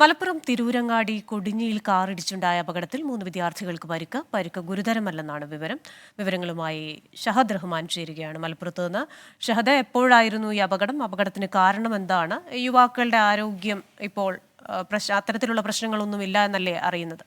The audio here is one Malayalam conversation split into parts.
മലപ്പുറം തിരൂരങ്ങാടി കൊടിഞ്ഞിയിൽ കാറിടിച്ചുണ്ടായ അപകടത്തിൽ മൂന്ന് വിദ്യാർത്ഥികൾക്ക് പരിക്ക്. പരിക്ക് ഗുരുതരമല്ലെന്നാണ് വിവരം. വിവരങ്ങളുമായി ഷഹദ് റഹ്മാൻ ചേരുകയാണ് മലപ്പുറത്ത് നിന്ന്. ഷഹദ എപ്പോഴായിരുന്നു ഈ അപകടം? അപകടത്തിന് കാരണം എന്താണ്? യുവാക്കളുടെ ആരോഗ്യം ഇപ്പോൾ അത്തരത്തിലുള്ള പ്രശ് അത്തരത്തിലുള്ള പ്രശ്നങ്ങളൊന്നുമില്ല എന്നല്ലേ അറിയുന്നത്?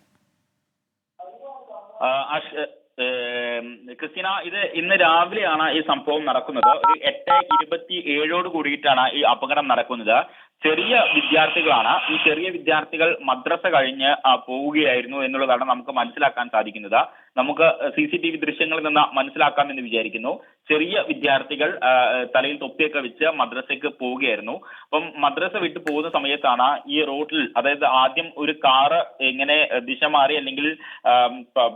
ക്രിസ്റ്റീന ഇത് ഇന്ന് രാവിലെയാണ് ഈ സംഭവം നടക്കുന്നത്. ഒരു എട്ട് ഇരുപത്തി ഏഴോട് കൂടിയിട്ടാണ് ഈ അപകടം നടക്കുന്നത്. ചെറിയ വിദ്യാർത്ഥികളാണ്. ഈ ചെറിയ വിദ്യാർത്ഥികൾ മദ്രസ കഴിഞ്ഞ് പോവുകയായിരുന്നു എന്നുള്ളതാണ് നമുക്ക് മനസ്സിലാക്കാൻ സാധിക്കുന്നത്. നമുക്ക് സി സി ടി വി ദൃശ്യങ്ങളിൽ നിന്ന് മനസ്സിലാക്കാം എന്ന് വിചാരിക്കുന്നു. ചെറിയ വിദ്യാർത്ഥികൾ തലയിൽ തൊപ്പിയൊക്കെ വെച്ച് മദ്രസയ്ക്ക് പോവുകയായിരുന്നു. അപ്പം മദ്രസ വിട്ട് പോകുന്ന സമയത്താണ് ഈ റോഡിൽ അതായത് ആദ്യം ഒരു കാറ് എങ്ങനെ ദിശ മാറി അല്ലെങ്കിൽ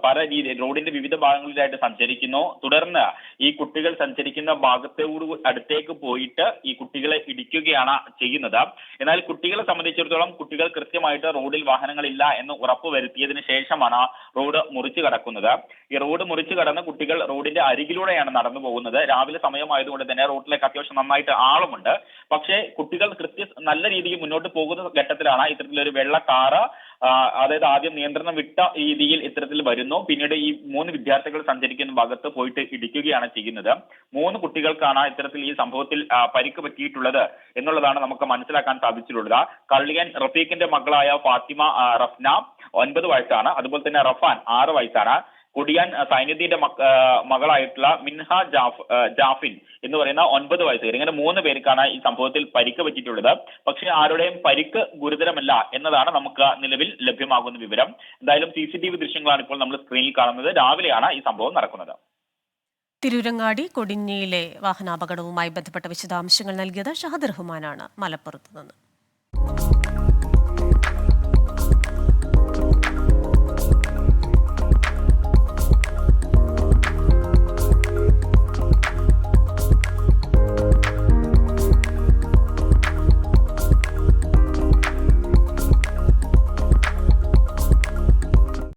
പല രീതി റോഡിന്റെ വിവിധ ഭാഗങ്ങളിലായിട്ട് സഞ്ചരിക്കുന്നു. തുടർന്ന് ഈ കുട്ടികൾ സഞ്ചരിക്കുന്ന ഭാഗത്തോട് അടുത്തേക്ക് പോയിട്ട് ഈ കുട്ടികളെ ഇടിക്കുകയാണ് ചെയ്യുന്നത്. എന്നാൽ കുട്ടികളെ സംബന്ധിച്ചിടത്തോളം കുട്ടികൾ കൃത്യമായിട്ട് റോഡിൽ വാഹനങ്ങളില്ല എന്ന് ഉറപ്പ് വരുത്തിയതിനു ശേഷമാണ് റോഡ് മുറിച്ചു കടക്കുന്നത്. ഈ റോഡ് മുറിച്ചു കടന്ന് കുട്ടികൾ റോഡിന്റെ അരികിലൂടെയാണ് നടന്നു പോകുന്നത്. രാവിലെ സമയമായതുകൊണ്ട് തന്നെ റോഡിലേക്ക് അത്യാവശ്യം നന്നായിട്ട് ആളുമുണ്ട്. പക്ഷേ കുട്ടികൾ കൃത്യ നല്ല രീതിയിൽ മുന്നോട്ട് പോകുന്ന ഘട്ടത്തിലാണ് ഇത്തരത്തിലൊരു വെള്ള കാറ് അതായത് ആദ്യം നിയന്ത്രണം വിട്ട രീതിയിൽ ഇത്തരത്തിൽ വരുന്നു. പിന്നീട് ഈ മൂന്ന് വിദ്യാർത്ഥികൾ സഞ്ചരിക്കുന്ന ഭാഗത്ത് പോയിട്ട് ഇടിക്കുകയാണ് ചെയ്യുന്നത്. മൂന്ന് കുട്ടികൾക്കാണ് ഇത്തരത്തിൽ ഈ സംഭവത്തിൽ പരിക്ക് പറ്റിയിട്ടുള്ളത് എന്നുള്ളതാണ് നമുക്ക് മനസ്സിലാക്കാൻ സാധിച്ചിട്ടുള്ളത്. കള്ളിയൻ റഫീഖിന്റെ മകളായ ഫാത്തിമ റഫ്ന ഒൻപത് വയസ്സാണ്. അതുപോലെ തന്നെ റഫാൻ ആറ് വയസ്സാണ്. കൊടിയാൻ ആ, സൈനുദ്ദീന്റെ മകളായിട്ടുള്ള മിൻഹ ജാഫ് ജാഫിൻ എന്ന് പറയുന്ന ഒൻപത് വയസ്സുകാർ ഇങ്ങനെ മൂന്ന് പേർക്കാണ് ഈ സംഭവത്തിൽ പരിക്ക് പറ്റിയിട്ടുള്ളത്. പക്ഷേ ആരുടെയും പരിക്ക് ഗുരുതരമല്ല എന്നതാണ് നമുക്ക് നിലവിൽ ലഭ്യമാകുന്ന വിവരം. എന്തായാലും സി സി ടി വി ദൃശ്യങ്ങളാണ് ഇപ്പോൾ നമ്മൾ സ്ക്രീനിൽ കാണുന്നത്. രാവിലെയാണ് ഈ സംഭവം നടക്കുന്നത്. തിരൂരങ്ങാടി കൊടിഞ്ഞിയിലെ വാഹനാപകടവുമായി ബന്ധപ്പെട്ട വിശദാംശങ്ങൾ നൽകിയത് ഷഹദ് റഹ്മാനാണ്. മലപ്പുറത്ത് നിന്ന്.